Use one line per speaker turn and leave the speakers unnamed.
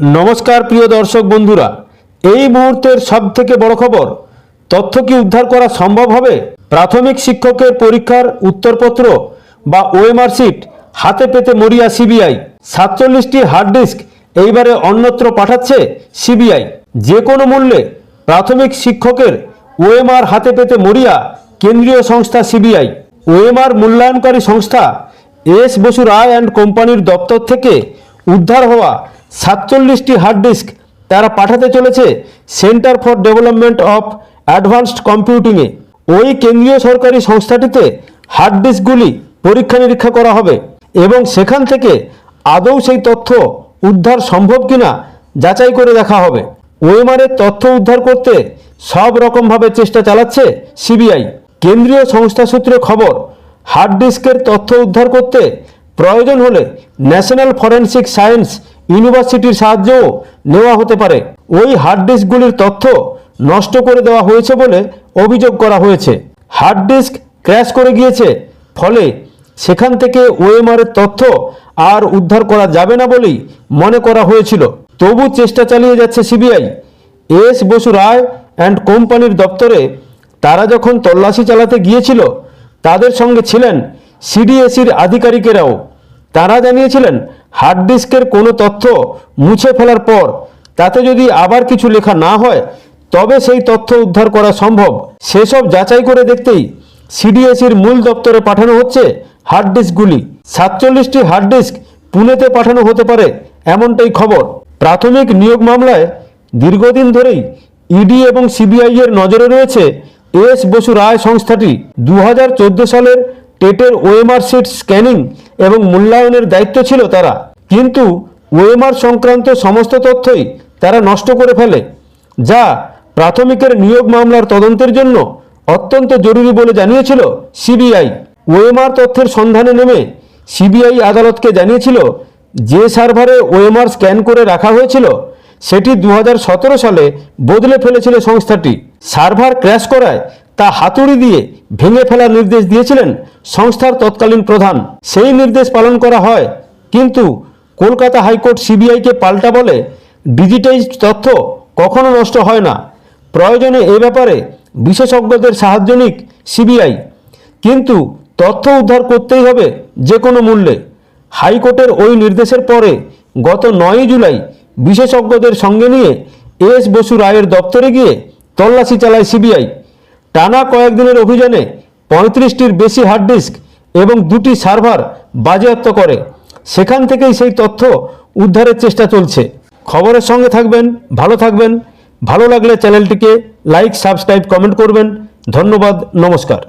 নমস্কার প্রিয় দর্শক বন্ধুরা, এই মুহূর্তের সব থেকে বড় খবর, তথ্য কি উদ্ধার করা সম্ভব হবে? প্রাথমিক শিক্ষকের পরীক্ষার উত্তরপত্র বা ওএমআর শিট হাতে পেতে মরিয়া সিবিআই। সাতচল্লিশটি হার্ড ডিস্ক এইবারে অন্যত্র পাঠাচ্ছে সিবিআই। যে কোনো মূল্যে প্রাথমিক শিক্ষকের ওএমআর হাতে পেতে মরিয়া কেন্দ্রীয় সংস্থা সিবিআই। ওএমআর মূল্যায়নকারী সংস্থা এস বসু রায় অ্যান্ড কোম্পানির দপ্তর থেকে উদ্ধার হওয়া সাতচল্লিশটি হার্ড ডিস্ক তারা পাঠাতে চলেছে centre for development of advanced কম্পিউটিংয়ে ওই কেন্দ্রীয় সরকারি সংস্থাটিতে হার্ড ডিস্কগুলি পরীক্ষা নিরীক্ষা করা হবে এবং সেখান থেকে আদৌ সেই তথ্য উদ্ধার সম্ভব কিনা যাচাই করে দেখা হবে। ওয়েমারের তথ্য উদ্ধার করতে সব রকমভাবে চেষ্টা চালাচ্ছে সিবিআই কেন্দ্রীয় সংস্থা সূত্রে খবর হার্ড ডিস্কের তথ্য উদ্ধার করতে প্রয়োজন হলে ন্যাশনাল ফরেন্সিক সায়েন্স ইউনিভার্সিটির সাহায্যও নেওয়া হতে পারে। ওই হার্ড ডিস্কগুলির তথ্য নষ্ট করে দেওয়া হয়েছে বলে অভিযোগ করা হয়েছে। হার্ড ডিস্ক ক্র্যাশ করে গিয়েছে, ফলে সেখান থেকে ওএমআরের তথ্য আর উদ্ধার করা যাবে না বলেই মনে করা হয়েছিল। তবু চেষ্টা চালিয়ে যাচ্ছে CBI. S Basu Roy and কোম্পানির দপ্তরে তারা যখন তল্লাশি চালাতে গিয়েছিল, তাদের সঙ্গে ছিলেন সিডিএসির আধিকারিকেরাও। তারা জানিয়েছিলেন হার্ড ডিস্কের কোনো তথ্য মুছে ফেলার পর, তাতে যদি আবার কিছু লেখা না হয়, তবে সেই তথ্য উদ্ধার করা সম্ভব। সেসব যাচাই করে দেখতেই সিডিএসির মূল দপ্তরে পাঠানো হচ্ছে হার্ড ডিস্কগুলি সাতচল্লিশটি হার্ড ডিস্ক পুনেতে পাঠানো হতে পারে এমনটাই খবর। প্রাথমিক নিয়োগ মামলায় দীর্ঘদিন ধরেই ইডি এবং সিবিআই এর নজরে রয়েছে এস বসু রায় সংস্থাটি। দু হাজার চোদ্দ সালের টেটের ওএমআর সিট স্ক্যানিং এবং মূল্যায়নের দায়িত্ব ছিল তারা। কিন্তু ওএমআর সংক্রান্ত সমস্ত তথ্যই তারা নষ্ট করে ফেলে, যা প্রাথমিকের নিয়োগ মামলার তদন্তের জন্য অত্যন্ত জরুরি বলে জানিয়েছিল সিবিআই। ওএমআর তথ্যের সন্ধানে নেমে সিবিআই আদালতকে জানিয়েছিল, যে সার্ভারে ওএমআর স্ক্যান করে রাখা হয়েছিল, সেটি দু হাজার সতেরো সালে বদলে ফেলেছিল সংস্থাটি। সার্ভার ক্র্যাশ করায় তা হাতুড়ি দিয়ে ভেঙে ফেলার নির্দেশ দিয়েছিলেন সংস্থার তৎকালীন প্রধান। সেই নির্দেশ পালন করা হয়। কিন্তু কলকাতা হাইকোর্ট সিবিআইকে পাল্টা বলে ডিজিটাইজ তথ্য কখনো নষ্ট হয় না। প্রয়োজনে এ ব্যাপারে বিশেষজ্ঞদের সাহায্য নিক সিবিআই। কিন্তু তথ্য উদ্ধার করতেই হবে যে কোনো মূল্যে। হাইকোর্টের ওই নির্দেশের পরে গত নয়ই জুলাই বিশেষজ্ঞদের সঙ্গে নিয়ে এস বসু রায়ের দপ্তরে গিয়ে তল্লাশি চালায় সিবিআই। টানা কয়েকদিনের অভিযানে পঁয়ত্রিশটির বেশি হার্ড ডিস্ক এবং দুটি সার্ভার বাজেয়াপ্ত করে। সেখান থেকেই সেই তথ্য উদ্ধারের চেষ্টা চলছে। খবরের সঙ্গে থাকবেন, ভালো থাকবেন। ভালো লাগলে চ্যানেলটিকে লাইক সাবস্ক্রাইব কমেন্ট করবেন। ধন্যবাদ, নমস্কার।